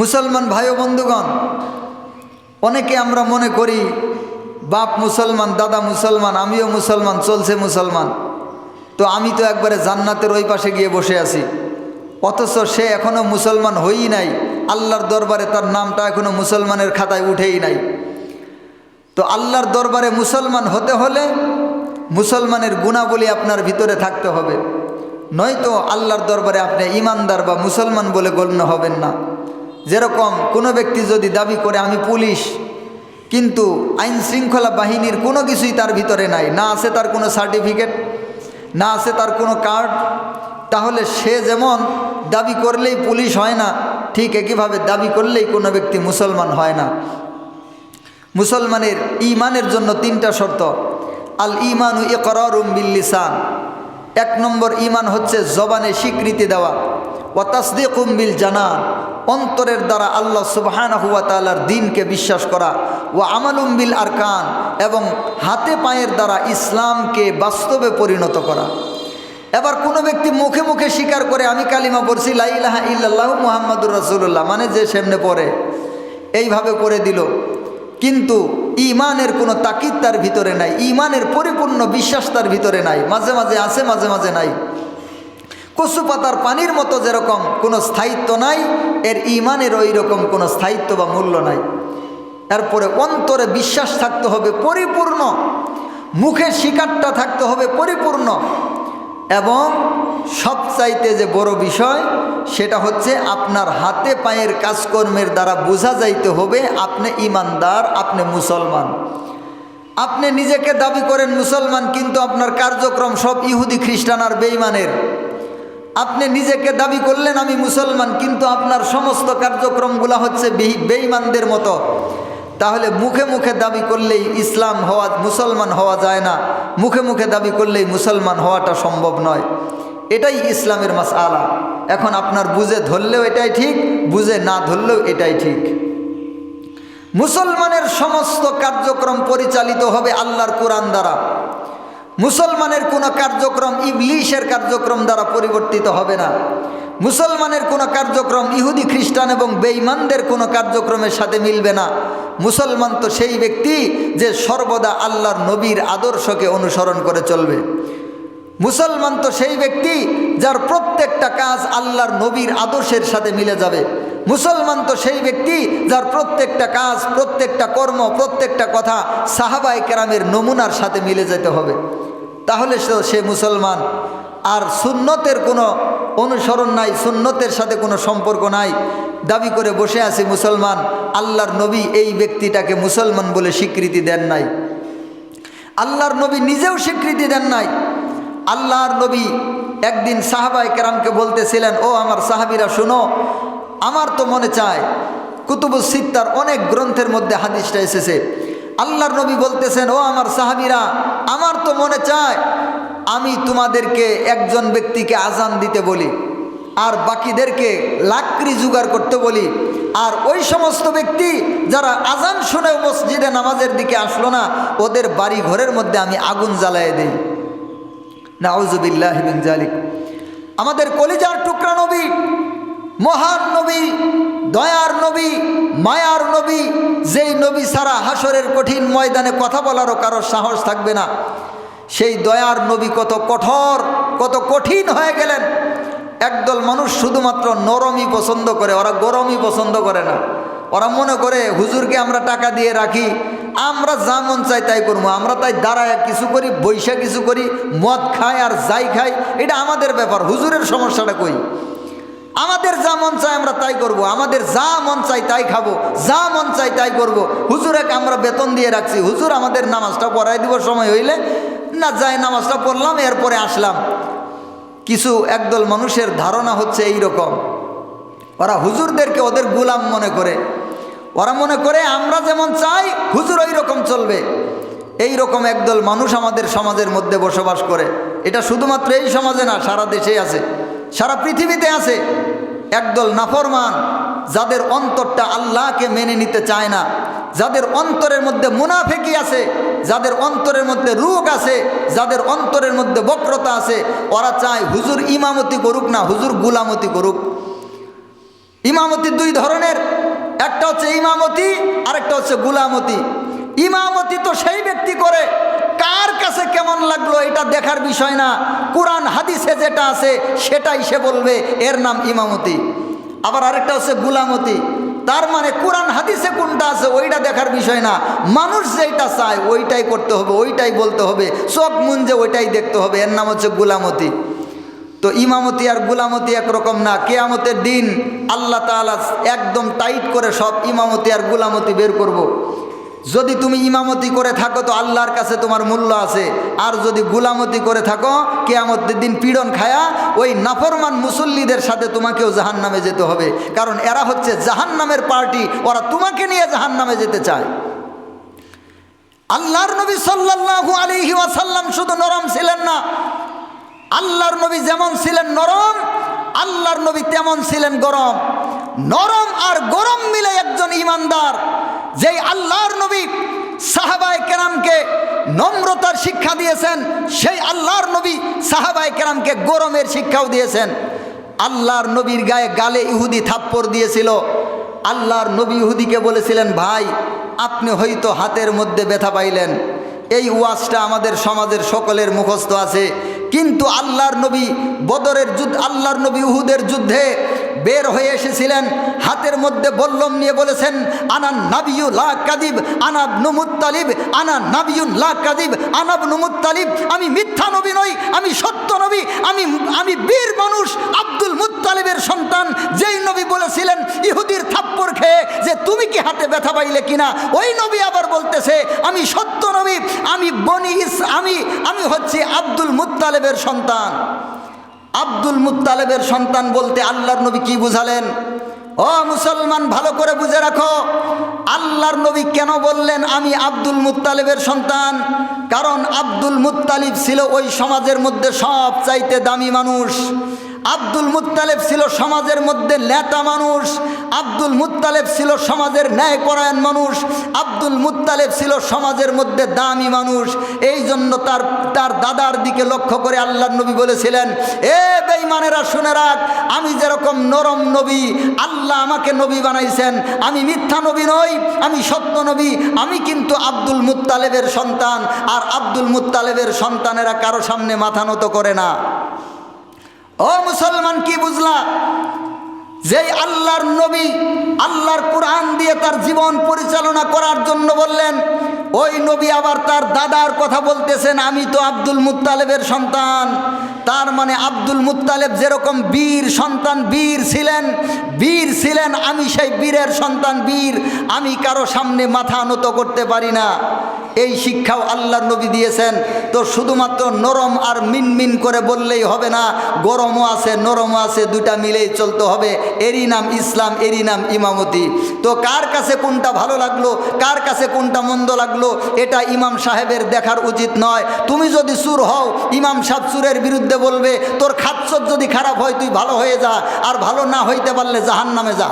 মুসলমান ভাই বন্ধুগণ, অনেকে আমরা মনে করি বাপ মুসলমান, দাদা মুসলমান, আমিও মুসলমান, চলছে মুসলমান। তো আমি তো একবারে জান্নাতের ওই পাশে গিয়ে বসে আছি। অথচ সে এখনও মুসলমান হইই নাই, আল্লাহর দরবারে তার নামটা এখনও মুসলমানের খাতায় উঠেই নাই। তো আল্লাহর দরবারে মুসলমান হতে হলে মুসলমানের গুণাবলী আপনার ভিতরে থাকতে হবে। নয়তো আল্লাহর দরবারে আপনি ইমানদার বা মুসলমান বলে গণ্য হবেন না। যেরকম কোনো ব্যক্তি যদি দাবি করে, আমি পুলিশ, কিন্তু আইন শৃঙ্খলা বাহিনীর কোনো কিছুই তার ভিতরে নাই, না আছে তার কোনো সার্টিফিকেট, না আছে তার কোনো কার্ড, তাহলে সে যেমন দাবি করলেই পুলিশ হয় না, ঠিক একইভাবে দাবি করলেই কোনো ব্যক্তি মুসলমান হয় না। মুসলমানের ইমানের জন্য তিনটা শর্ত। আল ইমানু ইকরারুম বিল্লিসান এক নম্বর ইমান হচ্ছে জবানে স্বীকৃতি দেওয়া। ও তাসদিকুম বিল জানান। অন্তরের দ্বারা আল্লাহ সুবহানা হুয়া তালার দিনকে বিশ্বাস করা ও আমালুম বিল আরকান এবং হাতে পায়ের দ্বারা ইসলামকে বাস্তবে পরিণত করা। এবার কোনো ব্যক্তি মুখে মুখে স্বীকার করে, আমি কালিমা পড়ছি লাইলাহা ইল্লাল্লাহ মুহাম্মাদুর রাসুল্লাহ মানে যে সেমনে পড়ে, এইভাবে করে দিল। কিন্তু ইমানের কোনো তাকিদ তার ভিতরে নাই ইমানের পরিপূর্ণ বিশ্বাস তার ভিতরে নাই, মাঝে মাঝে আছে, মাঝে মাঝে নাই। কচু পাতার পানির মতো যেরকম কোনো স্থায়িত্ব নাই, এর ইমানের ওই রকম কোনো স্থায়িত্ব বা মূল্য নাই। এরপরে অন্তরে বিশ্বাস থাকতে হবে পরিপূর্ণ, মুখের শিকারটা থাকতে হবে পরিপূর্ণ। এবং সবচাইতে যে বড় বিষয়, সেটা হচ্ছে আপনার হাতে পায়ের কাজকর্মের দ্বারা বোঝা যাইতে হবে আপনি ইমানদার, আপনি মুসলমান। আপনি নিজেকে দাবি করেন মুসলমান, কিন্তু আপনার কার্যক্রম সব ইহুদি, খ্রিস্টান আর বেইমানের আপনি নিজেকে দাবি করলেন, আমি মুসলমান, কিন্তু আপনার সমস্ত কার্যক্রমগুলো হচ্ছে বেঈমানদের মতো। তাহলে মুখে মুখে দাবি করলেই ইসলাম হওয়া, মুসলমান হওয়া যায় না। মুখে মুখে দাবি করলেই মুসলমান হওয়াটা সম্ভব নয়। এটাই ইসলামের মাস আলা এখন আপনার বুঝে ধরলেও এটাই ঠিক, বুঝে না ধরলেও এটাই ঠিক। মুসলমানের সমস্ত কার্যক্রম পরিচালিত হবে আল্লাহর কোরআন দ্বারা। মুসলমানের কোনো কার্যক্রম ইবলিশের কার্যক্রম দ্বারা পরিবর্তিত হবে না। মুসলমানের কোনো কার্যক্রম ইহুদি, খ্রিস্টান এবং বেঈমানদের কোনো কার্যক্রমের সাথে মিলবে না। মুসলমান তো সেই ব্যক্তি যে সর্বদা আল্লাহর নবীর আদর্শকে অনুসরণ করে চলবে। মুসলমান তো সেই ব্যক্তি যার প্রত্যেকটা কাজ আল্লাহর নবীর আদর্শের সাথে মিলে যাবে। মুসলমান তো সেই ব্যক্তি যার প্রত্যেকটা কাজ, প্রত্যেকটা কর্ম, প্রত্যেকটা কথা সাহাবাই কেরামের নমুনার সাথে মিলে যেতে হবে। তাহলে সে মুসলমান। আর সুন্নতের কোনো অনুসরণ নাই, সুন্নতের সাথে কোনো সম্পর্ক নাই। দাবি করে বসে আছে মুসলমান, আল্লাহর নবী এই ব্যক্তিটাকে মুসলমান বলে স্বীকৃতি দেন নাই। আল্লাহর নবী নিজেও স্বীকৃতি দেন নাই। আল্লাহর নবী একদিন সাহাবাই কেরামকে বলতেছিলেন, ও আমার সাহাবিরা, শুনো আমার তো মনে চায় কুতুবুস সিত্তার অনেক গ্রন্থের মধ্যে হাদিসটা এসেছে। আল্লাহর নবী বলতেছেন, ও আমার সাহাবিরা, আমার তো মনে চায় আমি তোমাদেরকে একজন ব্যক্তিকে আজান দিতে বলি, আর বাকিদেরকে লাকড়ি জোগাড় করতে বলি, আর ওই সমস্ত ব্যক্তি যারা আজান শুনেও মসজিদে নামাজের দিকে আসলো না, ওদের বাড়ি ঘরের মধ্যে আমি আগুন জ্বালায় দিই। নাউজুবিল্লাহ জালিক আমাদের কলিজার টুকরা নবী মহান নবী, দয়ার নবী, মায়ার নবী, যেই নবী সারা হাসরের কঠিন ময়দানে কথা বলারও কারোর সাহস থাকবে না। সেই দয়ার নবী কত কঠোর, কত কঠিন হয়ে গেলেন। একদল মানুষ শুধুমাত্র নরমই পছন্দ করে, ওরা গরমই পছন্দ করে না। ওরা মনে করে, হুজুরকে আমরা টাকা দিয়ে রাখি, আমরা যা মন চাই তাই করব, আমরা তাই দাঁড়ায় কিছু করি, বৈশা কিছু করি, মদ খাই আর যাই খাই, এটা আমাদের ব্যাপার, হুজুরের সমস্যাটা কই? আমাদের যা মন চাই আমরা তাই করব। আমাদের যা মন চাই তাই খাব। যা মন চাই তাই করব। হুজুরেকে আমরা বেতন দিয়ে রাখছি। হুজুর, আমাদের নামাজটা পড়াই দিব সময় হইলে। না, যাই নামাজটা পড়লাম, এরপরে আসলাম। কিছু একদল মানুষের ধারণা হচ্ছে এই রকম ওরা হুজুরদেরকে ওদের গুলাম মনে করে। ওরা মনে করে, আমরা যেমন চাই, হুজুর ওই রকম চলবে। এই রকম একদল মানুষ আমাদের সমাজের মধ্যে বসবাস করে। এটা শুধুমাত্র এই সমাজে না, সারা দেশেই আছে। সারা পৃথিবীতে আছে। একদল নাফরমান, যাদের অন্তরটা আল্লাহকে মেনে নিতে চায় না। যাদের অন্তরের মধ্যে মুনাফেকি আছে, যাদের অন্তরের মধ্যে রোগ আছে, যাদের অন্তরের মধ্যে বক্রতা আছে, ওরা চায় হুজুর ইমামতি করুক না, হুজুর গুলামতি করুক। ইমামতি দুই ধরনের, একটা হচ্ছে ইমামতি আর একটা হচ্ছে গুলামতি। ইমামতি তো সেই ব্যক্তি করে কার কাছে কেমন লাগল এটা দেখার বিষয় না। কোরআন, হাদিসে যেটা আছে, সেটাই সে বলবে। এর নাম ইমামতি। আবার আরেকটা হচ্ছে গুলামতি। তার মানে কোরআন, হাদিসে কোনটা আছে, ওইটা দেখার বিষয় না। মানুষ যেটা চায়, ওইটাই করতে হবে, ওইটাই বলতে হবে। চোখ মুঞ্জে ওইটাই দেখতে হবে। এর নাম হচ্ছে গুলামতি। তো ইমামতি আর গুলামতি একরকম না। কেয়ামতের দিন আল্লাহ তাআলা একদম টাইট করে সব ইমামতি আর গুলামতি বের করব। যদি তুমি ইমামতি করে থাকো, তো আল্লাহর কাছে তোমার মূল্য আছে। আর যদি গুলামতি করে থাকো, কেয়ামতের দিন পীড়ন খায়া ওই নাফরমান মুসল্লিদের সাথে তোমাকেও জাহান নামে যেতে হবে। কারণ এরা হচ্ছে জাহান নামের পার্টি, ওরা তোমাকে নিয়ে জাহান নামে যেতে চায়। আল্লাহর নবী সাল্লাল্লাহু আলাইহি ওয়াসাল্লাম শুধু নরম ছিলেন না, আল্লাহর নবী যেমন ছিলেন নরম, আল্লাহর নবী তেমন ছিলেন গরম। নরম আর গরম মিলে একজন ইমানদার। যেই আল্লাহর নবী সাহাবায় কেরামকে নম্রতার শিক্ষা দিয়েছেন, সেই আল্লাহর নবী সাহাবায় কেরামকে গরমের শিক্ষাও দিয়েছেন। আল্লাহর নবীর গায়ে গালে ইহুদি থাপ্পড় দিয়েছিল। আল্লাহর নবী ইহুদিকে বলেছিলেন, ভাই, আপনি হয়তো হাতের মধ্যে ব্যথা পাইলেন। এই ওয়াজটা আমাদের সমাজের সকলের মুখস্থ আছে। কিন্তু আল্লাহর নবী বদরের যুদ্ধ, আল্লাহর নবী উহুদের যুদ্ধে বের হয়ে এসেছিলেন, হাতের মধ্যে বল্লম নিয়ে বলেছেন, আনা নাবিউ লা কাদিব আনাব নুমুত্তালিব আনা নাবিউন লা কাদিব আনাব নুমুত্তালিব আমি মিথ্যা নবী নই, আমি সত্য নবী, আমি আমি বীর মানুষ, আব্দুল মুত্তালিবের সন্তান। যেই নবী বলেছিলেন, ইহুদির থাপ্পড় খেয়ে যে তুমি কি হাতে ব্যথা পাইলে কিনা? ওই নবী আবার বলতেছে, আমি সত্য নবী, আমি বনি ইস, আমি আমি হচ্ছি আব্দুল মুত্তালেবের সন্তান। আব্দুল মুতালেবের সন্তান বলতে আল্লাহর নবী কি বুঝালেন? ও মুসলমান, ভালো করে বুঝে রাখো। আল্লাহর নবী কেন বললেন, আমি আব্দুল মুতালেবের সন্তান কারণ আব্দুল মুতালিব ছিল ওই সমাজের মধ্যে সব চাইতে দামি মানুষ। আব্দুল মুত্তালেব ছিল সমাজের মধ্যে নেতা মানুষ, আব্দুল মুত্তালেব ছিল সমাজের ন্যায়পরায়ণ মানুষ, আব্দুল মুত্তালেব ছিল সমাজের মধ্যে দামি মানুষ। এই জন্য তার তার দাদার দিকে লক্ষ্য করে আল্লাহ নবী বলেছিলেন, এ বেঈমানেরা, শুনে রাখ, আমি যেরকম নরম নবী, আল্লাহ আমাকে নবী বানাইছেন। আমি মিথ্যা নবী নই, আমি সত্য নবী, আমি কিন্তু আব্দুল মুত্তালেবের সন্তান, আর আব্দুল মুত্তালেবের সন্তানেরা কারও সামনে মাথা নত করে না। ও মুসলমান, কি বুঝলা? যেই আল্লাহর নবী আল্লাহর কোরআন দিয়ে তার জীবন পরিচালনা করার জন্য বললেন, ওই নবী আবার তার দাদার কথা বলতেছেন, আমি তো আব্দুল মুত্তালেবের সন্তান। তার মানে আব্দুল মুত্তালেব যেরকম বীর সন্তান, বীর ছিলেন বীর ছিলেন, আমি সেই বীরের সন্তান, বীর। আমি কারও সামনে মাথা নত করতে পারি না। এই শিক্ষাও আল্লাহর নবী দিয়েছেন। তো শুধুমাত্র নরম আর মিনমিন করে বললেই হবে না, গরমও আছে, নরমও আছে, দুইটা মিলেই চলতে হবে। এরই নাম ইসলাম, এরই নাম ইমামতি। তো কার কাছে কোনটা ভালো লাগল, কার কাছে কোনটা মন্দ লাগল, এটা ইমাম সাহেবের দেখার উচিত নয়। তুমি যদি সুর হও, ইমাম সাহেব সুরের বিরুদ্ধে বলবে, তোর খাচ্ছত যদি খারাপ হয়, তুই ভালো হয়ে যা, আর ভালো না হইতে পারলে জাহান নামে যা।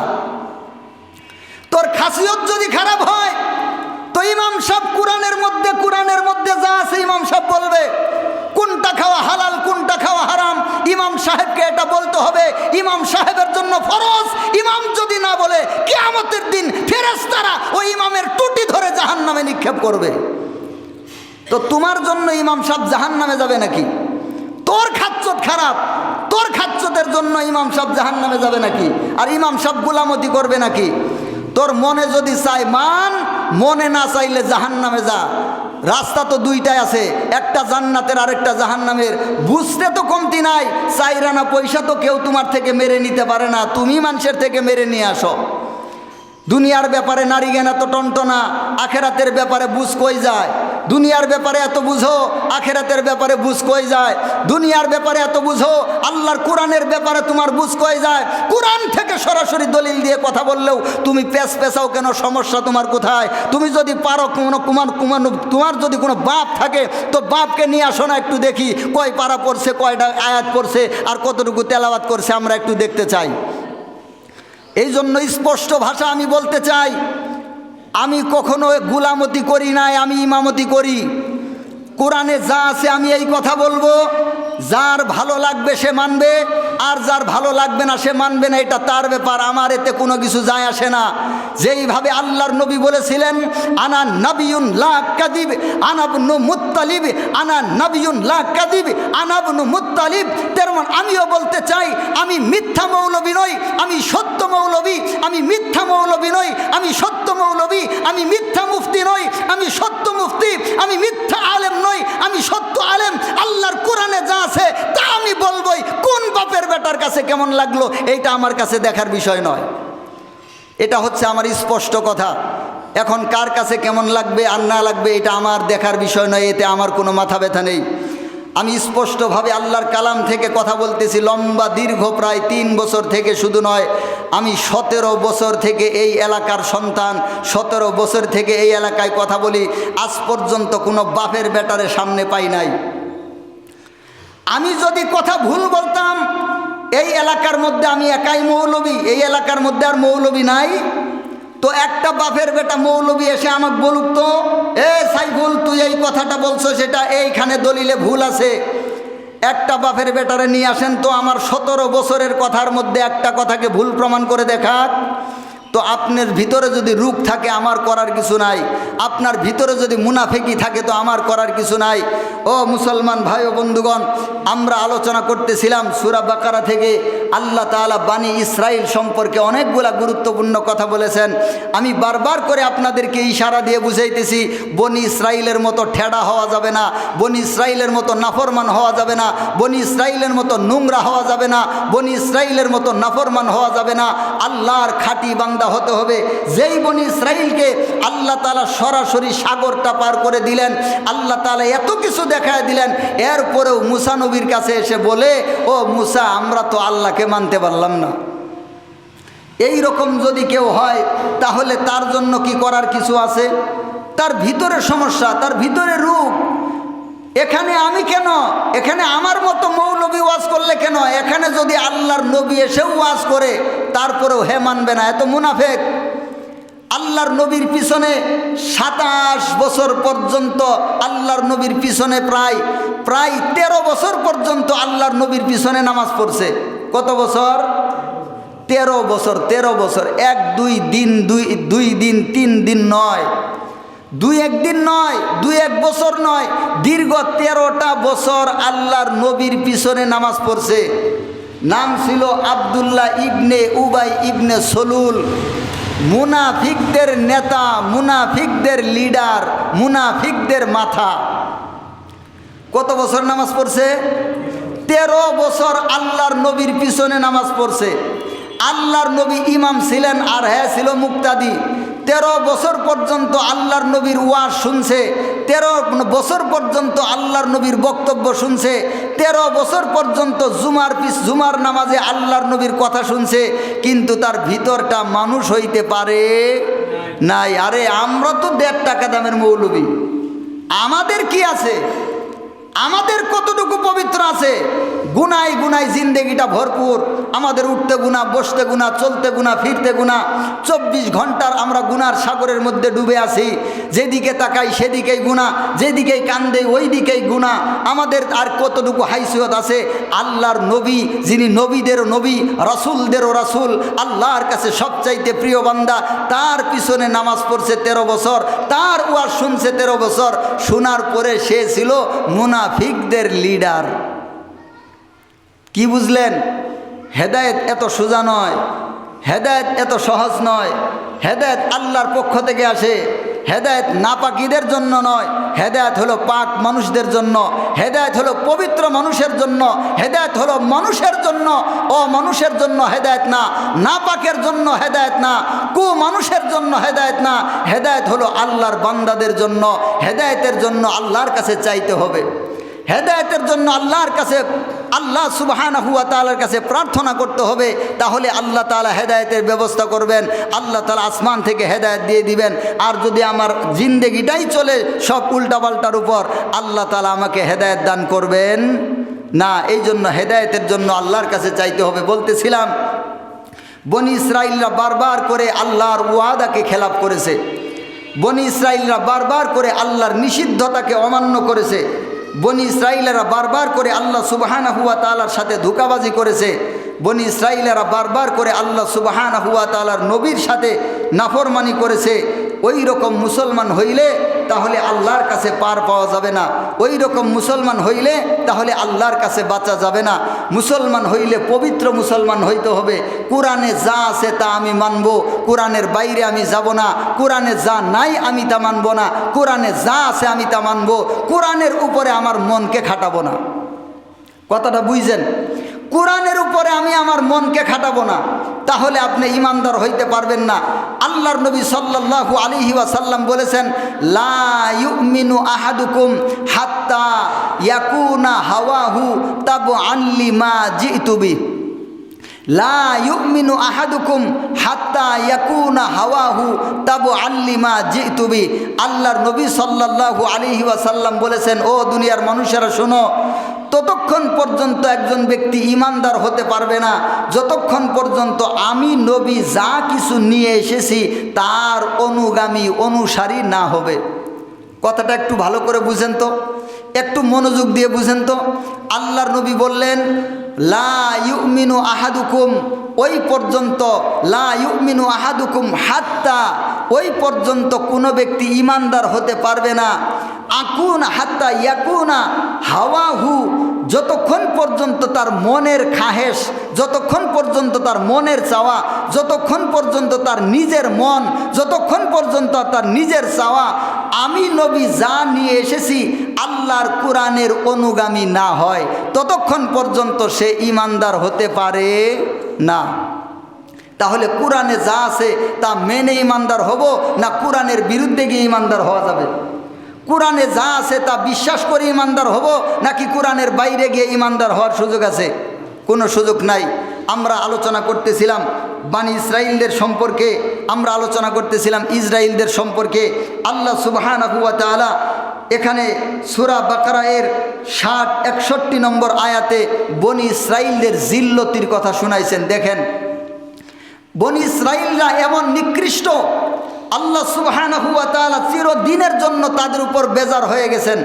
তোর খাসিয়ত যদি খারাপ হয় তো ইমাম সাহেব কোরআনের মধ্যে কোরআনের মধ্যে যা আছে ইমাম সাহেব বলবে। কোনটা খাওয়া হালাল, কোনটা খাওয়া হারাম? ইমাম সাহেবকে এটা বলতে হবে, ইমাম সাহেবের জন্য ফরজ। ইমাম যদি না বলে, কেয়ামতের দিন ফেরেস্তারা ওই ইমামের টুটি ধরে জাহান নামে নিক্ষেপ করবে। তো তোমার জন্য ইমাম সাহেব জাহান নামে যাবে নাকি? তোর খাচ্ছত খারাপ, তোর খাচ্ছতের জন্য ইমাম সাহেব জাহান নামে যাবে নাকি? আর ইমাম সাহেব গুলামতি করবে নাকি? তোর মনে যদি চাই মান, মনে না চাইলে জাহান নামে যা। রাস্তা তো দুইটাই আছে, একটা জান্নাতের আরেকটা জাহান্নামের। বুঝতে তো কমতি নাই চাইরানা পয়সা তো কেউ তোমার থেকে মেরে নিতে পারে না, তুমি মানুষের থেকে মেরে নিয়ে আসো। দুনিয়ার ব্যাপারে নারী জ্ঞান এত টনটনা, আখেরাতের ব্যাপারে বুঝ কই যায়? দুনিয়ার ব্যাপারে এত বুঝো, আখেরাতের ব্যাপারে বুঝ কই যায়? দুনিয়ার ব্যাপারে এত বুঝো, আল্লাহর কোরআনের ব্যাপারে তোমার বুঝ কই যায়? কোরআন থেকে সরাসরি দলিল দিয়ে কথা বললেও তুমি পেশ পেশাও কেন, সমস্যা তোমার কোথায়? তুমি যদি পারো কোনো কুমার কুমার তোমার যদি কোনো বাপ থাকে, তো বাপকে নিয়ে আসো না, একটু দেখি কয় পারা পড়ছে, কয়টা আয়াত করছে আর কতটুকু তেলাওয়াত করছে, আমরা একটু দেখতে চাই। এই জন্য স্পষ্ট ভাষা আমি বলতে চাই আমি কখনো গুলামতি করি নাই, আমি ইমামতি করি। কোরআনে যা আছে আমি এই কথা বলব। যার ভালো লাগবে সে মানবে। আর যার ভালো লাগবে না, সে মানবে না, এটা তার ব্যাপার, আমার এতে কোনো কিছু যায় আসে না। যেইভাবে আল্লাহর নবী বলেছিলেন, আনা নবিউন লা কাদিব আনাবনু মুত্তালিব, আনা নবিউন লা কাদিব আনাবনু মুত্তালিব। তেমন আমিও বলতে চাই, আমি মিথ্যা মৌলবী নই, আমি সত্য মৌলবী, আমি মিথ্যা মৌলবী নই, আমি সত্য মৌলবী, আমি মিথ্যা মুফতি নই, আমি সত্য মুফতি, আমি মিথ্যা আলেম নই, আমি সত্য আলেম, আল্লাহর কোরআনে যা আছে তা আমি বলবই, কোন বাপের বেটার কাছে কেমন লাগল, এইটা আমার কাছে দেখার বিষয় নয়। এটা হচ্ছে আমার স্পষ্ট কথা। এখন কার কাছে কেমন লাগবে আর না লাগবে, এটা আমার দেখার বিষয় নয়, এতে আমার কোনো মাথা ব্যথা নেই। আমি স্পষ্টভাবে আল্লাহর কালাম থেকে কথা বলতেছি, লম্বা দীর্ঘ প্রায় তিন বছর থেকে শুধু নয়, আমি সতেরো বছর থেকে এই এলাকার সন্তান, সতেরো বছর থেকে এই এলাকায় কথা বলি, আজ পর্যন্ত কোনো বাপের বেটারে সামনে পাই নাই। আমি যদি কথা ভুল বলতাম এই এলাকার মধ্যে আমি একাই মৌলবী, এই এলাকার মধ্যে আর মৌলবী নাই। তো একটা বাপের বেটা মৌলবী এসে আমাকে বলুক তো, এ সাইফুল, তুই এই কথাটা বলছো সেটা এইখানে দলিলে ভুল আছে। একটা বাপের বেটারে নিয়ে আসেন তো আমার সতেরো বছরের কথার মধ্যে একটা কথাকে ভুল প্রমাণ করে দেখাক। তো আপনার ভিতরে যদি রূপ থাকে, আমার করার কিছু নাই। আপনার ভিতরে যদি মুনাফেকি থাকে, তো আমার করার কিছু নাই। ও মুসলমান ভাই ও বন্ধুগণ, আমরা আলোচনা করতেছিলাম সুরা বাকারা থেকে। আল্লাহ তাআলা বাণী ইসরাইল সম্পর্কে অনেকগুলা গুরুত্বপূর্ণ কথা বলেছেন। আমি বারবার করে আপনাদেরকে ইশারা দিয়ে বুঝাইতেছি, বনি ইসরাইলের মতো ঠেডা হওয়া যাবে না, বনি ইসরাইলের মতো নাফরমান হওয়া যাবে না, বনি ইসরাইলের মতো নোংরা হওয়া যাবে না, বনি ইসরাইলের মতো নাফরমান হওয়া যাবে না। আল্লাহর খাঁটি বান্দা হতে হবে। যেই বনি ইসরাইলকে আল্লাহ তালা সরাসরি সাগরটা পার করে দিলেন, আল্লাহ তালা এত কিছু দেখায় দিলেন, এরপরেও মুসা নবীর কাছে এসে বলে, ও মুসা, আমরা তো আল্লাহকে মানতে পারলাম না। এই রকম যদি কেউ হয়, তাহলে তার জন্য কি করার কিছু আছে? তার ভিতরে সমস্যা, তার ভিতরে রূপ। এখানে আমি কেন? এখানে আমার মতো মৌলবী ওয়াজ করলে কেন? এখানে যদি আল্লাহর নবী এসেও ওয়াজ করে, তারপরেও হে মানবে না এত মুনাফেক। আল্লাহর নবীর পিছনে সাতাশ বছর পর্যন্ত আল্লাহর নবীর পিছনে প্রায় প্রায় তেরো বছর পর্যন্ত আল্লাহর নবীর পিছনে নামাজ পড়ছে। কত বছর? তেরো বছর তেরো বছর। এক, দুই, দিন, দুই দুই দিন, তিন দিন নয়। দুই একদিন নয়, দুই এক বছর নয়, দীর্ঘ তেরোটা বছর আল্লাহর নবীর পিছনে নামাজ পড়ছে। নাম ছিল আবদুল্লাহ ইবনে উবাই ইবনে সলুল। মুনাফিকদের নেতা, মুনাফিকদের লিডার, মুনাফিকদের মাথা। কত বছর নামাজ পড়ছে? তেরো বছর আল্লাহর নবীর পিছনে নামাজ পড়ছে। আল্লাহর নবী ইমাম ছিলেন আর হ্যাঁ ছিল মুক্তাদি। তেরো বছর পর্যন্ত আল্লাহর নবীর ওয়াজ শুনছে, তেরো বছর পর্যন্ত আল্লাহর নবীর বক্তব্য শুনছে, তেরো বছর পর্যন্ত জুমার পিস, জুমার নামাজে আল্লাহর নবীর কথা শুনছে, কিন্তু তার ভিতরটা মানুষ হইতে পারে নাই। আরে আমরা তো দেড় টাকা দামের মৌলবী। আমাদের কি আছে? আমাদের কতটুকু পবিত্র আছে? গুনাই গুনাই জিন্দেগিটা ভরপুর। আমাদের উঠতে গুণা বসতে গুণা চলতে গুণা ফিরতে গুণা চব্বিশ ঘণ্টার আমরা গুনার সাগরের মধ্যে ডুবে আছি। যেদিকে তাকাই সেদিকেই গুণা, যেদিকেই কান্দে ওই দিকেই গুণা। আমাদের আর কতটুকু হাইসিয়ত আছে? আল্লাহর নবী, যিনি নবীদেরও নবী, রাসুলদেরও রাসুল, আল্লাহর কাছে সবচাইতে প্রিয় বান্দা, তার পিছনে নামাজ পড়ছে তেরো বছর, তার ওয়াজ শুনছে তেরো বছর। শোনার পরে সে ছিল মুনাফিকদের লিডার কি বুঝলেন? হেদায়েত এত সোজা নয়, হেদায়েত এত সহজ নয়, হেদায়েত আল্লাহর পক্ষ থেকে আসে, হেদায়েত নাপাকিদের জন্য নয়, হেদায়ত হলো পাক মানুষদের জন্য, হেদায়ত হলো পবিত্র মানুষের জন্য, হেদায়েত হলো মানুষের জন্য ও মানুষের জন্য হেদায়েত না, নাপাকের জন্য হেদায়েত না, কু মানুষের জন্য হেদায়েত না, হেদায়েত হলো আল্লাহর বান্দাদের জন্য, হেদায়েতের জন্য আল্লাহর কাছে চাইতে হবে, হেদায়তের জন্য আল্লাহর কাছে আল্লাহ সুবাহানা হুয়া তালার কাছে প্রার্থনা করতে হবে, তাহলে আল্লাহ তালা হেদায়তের ব্যবস্থা করবেন, আল্লাহ তালা আসমান থেকে হেদায়ত দিয়ে দিবেন। আর যদি আমার জিন্দেগিটাই চলে সব উল্টাপাল্টার উপর, আল্লাহ তালা আমাকে হেদায়ত দান করবেন। না এই জন্য হেদায়তের জন্য আল্লাহর কাছে চাইতে হবে। বলতেছিলাম, বনি ইসরাইলরা বারবার করে আল্লাহর ওয়াদাকে খেলাপ করেছে। বনি ইসরাইলরা বারবার করে আল্লাহর নিষিদ্ধতাকে অমান্য করেছে। বনি ইসরাইলেরা বারবার করে আল্লাহ সুবাহানা হুয়া তালার সাথে ধোকাবাজি করেছে। বনি ইসরাইলেরা বারবার করে আল্লাহ সুবাহানা হুয়া তালার নবীর সাথে নাফরমানি করেছে। ওই রকম মুসলমান হইলে তাহলে আল্লাহর কাছে পার পাওয়া যাবে না। ওই রকম মুসলমান হইলে তাহলে আল্লাহর কাছে বাঁচা যাবে না। মুসলমান হইলে পবিত্র মুসলমান হইতে হবে। কোরআনে যা আছে তা আমি মানব। কোরআনের বাইরে আমি যাব না। কোরআনে যা নাই আমি তা মানব না। কোরআনে যা আছে আমি তা মানব। কোরআনের উপরে আমার মনকে খাটাবো না। কথাটা বুঝছেন? কোরআনের উপরে আমি আমার মনকে খাটাবো না। তাহলে আপনি ইমানদার হইতে পারবেন না। আল্লাহর নবী সাল্লাল্লাহু আলাইহি ওয়াসাল্লাম বলেছেন, লা ইউমিনু আহাদুকুম হাত্তা ইয়াকুনা হাওয়াহু তাবু আনলি মা জিতুবি লা ইউমিনু আহাদুকুম হাত্তা ইয়াকুনা হাওয়াহু তাবু আল্লিমা জিতুবি আল্লাহর নবী সাল্লাল্লাহু আলাইহি ওয়াসাল্লাম বলেছেন, ও দুনিয়ার মানুষেরা শোনো ততক্ষণ পর্যন্ত একজন ব্যক্তি ইমানদার হতে পারবে না, যতক্ষণ পর্যন্ত আমি নবী যা কিছু নিয়ে এসেছি তার অনুগামী, অনুসারী না হবে। কথাটা একটু ভালো করে বুঝেন তো, একটু মনোযোগ দিয়ে বুঝেন তো। আল্লাহর নবী বললেন, লা ইউমিনু আহাদুকুম ওই পর্যন্ত, লা ইউমিনু আহাদুকুম হাত্তা, ওই পর্যন্ত কোনো ব্যক্তি ইমানদার হতে পারবে না। আকুন হাত্তা ইয়াকুনা হাওয়াহু, যতক্ষণ পর্যন্ত তার মনের খাহেস যতক্ষণ পর্যন্ত তার মনের চাওয়া, যতক্ষণ পর্যন্ত তার নিজের মন, যতক্ষণ পর্যন্ত তার নিজের চাওয়া, আমি নবী যা নিয়ে এসেছি আল্লাহর কোরআনের অনুগামী না হয়, ততক্ষণ পর্যন্ত সে ইমানদার হতে পারে না। তাহলে কোরআনে যা আছে তা মেনে ইমানদার হব না কোরআনের বিরুদ্ধে গিয়ে ইমানদার হওয়া যাবে? কোরআনে যা আছে তা বিশ্বাস করে ইমানদার হব, নাকি কোরআনের বাইরে গিয়ে ইমানদার হওয়ার সুযোগ আছে? কোনো সুযোগ নাই। আমরা আলোচনা করতেছিলাম বানি ইসরায়েলদের সম্পর্কে, আমরা আলোচনা করতেছিলাম ইসরায়েলদের সম্পর্কে। আল্লাহ সুবাহানা এখানে সুরা বাকারায়ের ষাট, একষট্টি নম্বর আয়াতে বনি ইসরায়েলদের জিল্লতির কথা শুনাইছেন। দেখেন, বনি ইসরায়েলরা এমন নিকৃষ্ট আল্লাহ সুবহান হুয়া তালা চিরদিনের জন্য তাদের উপর বেজার হয়ে গেছেন।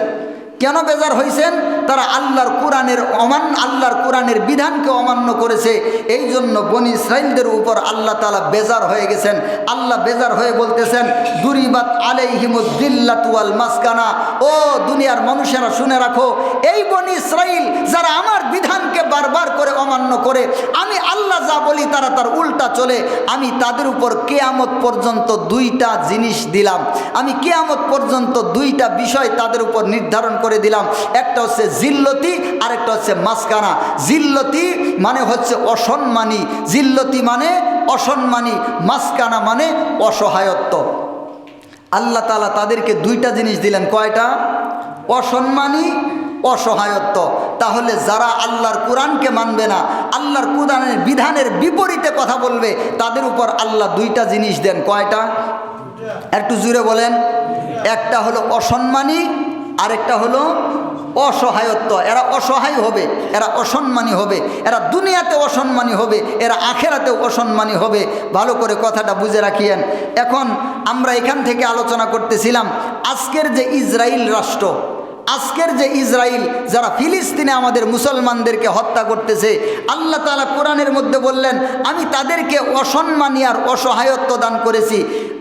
কেন বেজার হয়েছেন তারা আল্লাহর কোরআনের অমান, আল্লাহর কোরআনের বিধানকে অমান্য করেছে। এই জন্য বনি ইসরায়েলদের উপর আল্লাহ তালা বেজার হয়ে গেছেন। আল্লাহ বেজার হয়ে বলতেছেন, দুরিবাত আলাইহিমুদ্দিল্লাতুয়াল মাসকানা। ও দুনিয়ার মানুষেরা শুনে রাখো, এই বনি ইসরায়েল যারা আমার বিধানকে বারবার করে অমান্য করে, আমি আল্লাহ যা বলি তারা তার উল্টা চলে। আমি তাদের উপর কেয়ামত পর্যন্ত দুইটা জিনিস দিলাম। আমি কেয়ামত পর্যন্ত দুইটা বিষয় তাদের উপর নির্ধারণ করে দিলাম। একটা হচ্ছে জিল্লতি আর একটা হচ্ছে মাসকানা। জিল্লতি মানে হচ্ছে অসম্মানী। জিল্লতি মানে অসম্মানী, মাসকানা মানে অসহায়ত্ব। আল্লাহ তালা তাদেরকে দুইটা জিনিস দিলেন। কয়টা? অসম্মানী অসহায়ত্ব। তাহলে যারা আল্লাহর কোরআনকে মানবে না, আল্লাহর কোরআনের বিধানের বিপরীতে কথা বলবে, তাদের উপর আল্লাহ দুইটা জিনিস দেন। কয়টা? একটু জুড়ে বলেন। একটা হলো অসম্মানী, আরেকটা হলো অসহায়ত্ব। এরা অসহায় হবে, এরা অসম্মানী হবে, এরা দুনিয়াতে অসম্মানী হবে, এরা আখেরাতেও অসম্মানী হবে। ভালো করে কথাটা বুঝে রাখিয়েন। এখন আমরা এখান থেকে আলোচনা করতেছিলাম, আজকের যে ইসরায়েল রাষ্ট্র আজকের যে ইসরায়েল যারা ফিলিস্তিনে আমাদের মুসলমানদেরকে হত্যা করতেছে, আল্লাহ তালা কোরআনের মধ্যে বললেন, আমি তাদেরকে অসম্মানী আর অসহায়ত্ব দান করেছি।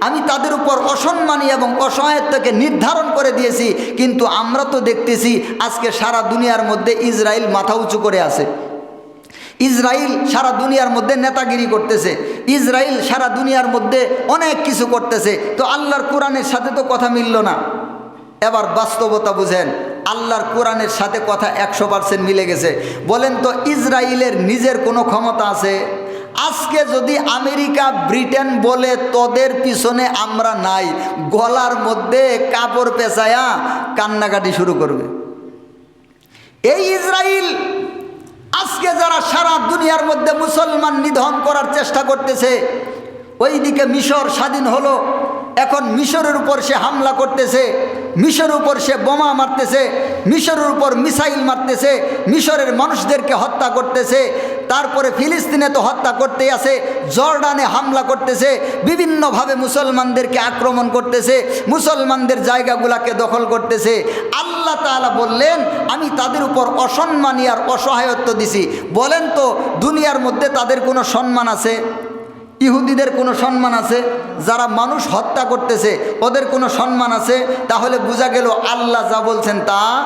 আমি তাদের উপর অসম্মানী এবং অসহায়ত্বকে নির্ধারণ করে দিয়েছি, কিন্তু আমরা তো দেখতেছি আজকে সারা দুনিয়ার মধ্যে ইসরায়েল মাথা উঁচু করে আছে। ইসরায়েল সারা দুনিয়ার মধ্যে নেতাগিরি করতেছে। ইসরায়েল সারা দুনিয়ার মধ্যে অনেক কিছু করতেছে। তো আল্লাহর কোরআনের সাথে তো কথা মিলল না। এবার বাস্তবতা বুঝেন। আল্লাহর কোরআনের সাথে কথা একশো পার্সেন্ট মিলে গেছে। বলেন তো ইসরায়েলের নিজের কোনো ক্ষমতা আছে? আজকে যদি আমেরিকা, ব্রিটেন বলে তোদের পিছনে আমরা নাই, গলার মধ্যে কাপড় পেঁচায়া কান্নাকাটি শুরু করবে। এই ইসরায়েল আজকে যারা সারা দুনিয়ার মধ্যে মুসলমান নিধন করার চেষ্টা করতেছে, ওইদিকে মিশর স্বাধীন হলো, এখন মিশরের উপর সে হামলা করতেছে। মিশরের উপর সে বোমা মারতেছে, মিশরের উপর মিসাইল মারতেছে, মিশরের মানুষদেরকে হত্যা করতেছে, তারপরে ফিলিস্তিনে তো হত্যা করতেই আছে, জর্ডানে হামলা করতেছে, বিভিন্নভাবে মুসলমানদেরকে আক্রমণ করতেছে, মুসলমানদের জায়গাগুলাকে দখল করতেছে। আল্লাহ তাআলা বললেন, আমি তাদের উপর অসম্মানী আর অসহায়ত্ব দিছি। বলেন তো, দুনিয়ার মধ্যে তাদের কোনো সম্মান আছে? ইহুদিদের কোনো সম্মান আছে? যারা মানুষ হত্যা করতেছে, ওদের কোনো সম্মান আছে? তাহলে বোঝা গেল আল্লাহ যা বলছেন তা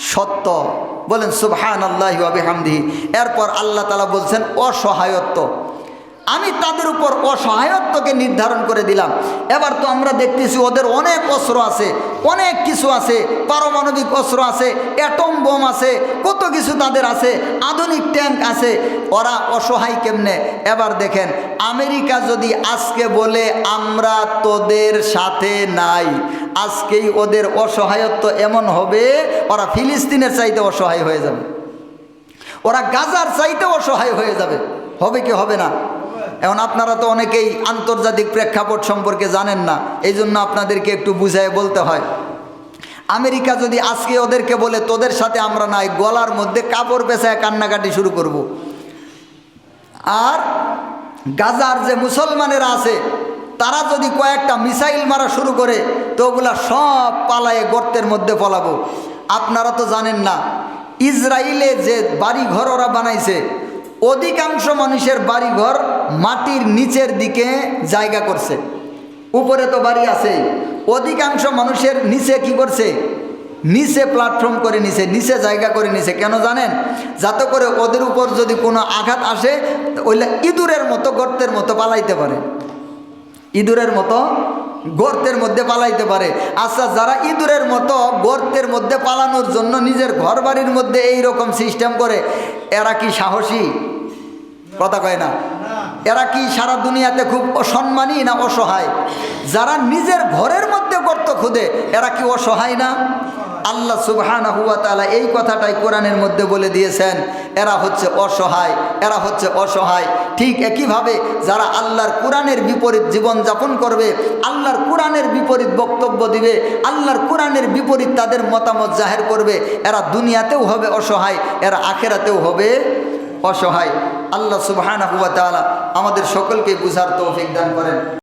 সত্য। বলেন সুবহান আল্লাহ হামদিহি এরপর আল্লাহ তালা বলছেন, অসহায়ত্ব। আমি তাদের উপর অসহায়ত্বকে নির্ধারণ করে দিলাম। এবার তো আমরা দেখতেছি ওদের অনেক অস্ত্র আছে, অনেক কিছু আছে, পারমাণবিক অস্ত্র আছে, অ্যাটম বোম আছে, কত কিছু তাদের আছে, আধুনিক ট্যাঙ্ক আছে। ওরা অসহায় কেমনে? এবার দেখেন, আমেরিকা যদি আজকে বলে, আমরা তোদের সাথে নাই, আজকেই ওদের অসহায়ত্ব এমন হবে, ওরা ফিলিস্তিনের চাইতে অসহায় হয়ে যাবে। ওরা গাজার চাইতে অসহায় হয়ে যাবে। হবে কি হবে না? এখন আপনারা তো অনেকেই আন্তর্জাতিক প্রেক্ষাপট সম্পর্কে জানেন না এই জন্য আপনাদেরকে একটু বুঝায় বলতে হয় আমেরিকা যদি আজকে ওদেরকে বলে, তোদের সাথে আমরা নাই, গলার মধ্যে কাপড় পেঁচায় কান্নাকাটি শুরু করব। আর গাজার যে মুসলমানেরা আছে, তারা যদি কয়েকটা মিসাইল মারা শুরু করে, তো ওগুলা সব পালায়ে গর্তের মধ্যে পলাবো আপনারা তো জানেন না ইসরায়েলে যে বাড়ি ঘর ওরা বানাইছে অধিকাংশ মানুষের বাড়িঘর মাটির নিচের দিকে জায়গা করছে। উপরে তো বাড়ি আছে। অধিকাংশ মানুষের নিচে কি করছে? নিচে প্ল্যাটফর্ম করে নিছে, নিচে জায়গা করে নিছে। কেন জানেন? যাতে করে ওদের উপর যদি কোনো আঘাত আসে, ওইলে ইঁদুরের মতো গর্তের মতো পালাইতে পারে। ইঁদুরের মতো গর্তের মধ্যে পালাইতে পারে। আচ্ছা যারা ইঁদুরের মতো গর্তের মধ্যে পালানোর জন্য নিজের ঘর বাড়ির মধ্যে এই রকম সিস্টেম করে, এরা কি সাহসী? কথা কয় না। এরা কি সারা দুনিয়াতে খুব অসম্মানী না অসহায়? যারা নিজের ঘরের মধ্যে গর্ত খুদে, এরা কি অসহায় না? আল্লাহ সুবহানা হুয়া তালা এই কথাটাই কোরআনের মধ্যে বলে দিয়েছেন, এরা হচ্ছে অসহায়, এরা হচ্ছে অসহায়। ঠিক একইভাবে যারা আল্লাহর কোরআনের বিপরীত জীবনযাপন করবে, আল্লাহর কোরআনের বিপরীত বক্তব্য দিবে, আল্লাহর কোরআনের বিপরীত তাদের মতামত জাহের করবে, এরা দুনিয়াতেও হবে অসহায়, এরা আখেরাতেও হবে অসহায়। আল্লাহ সুবহানাহু ওয়া তাআলা আমাদের সকলকে বুঝার তৌফিক দান করেন।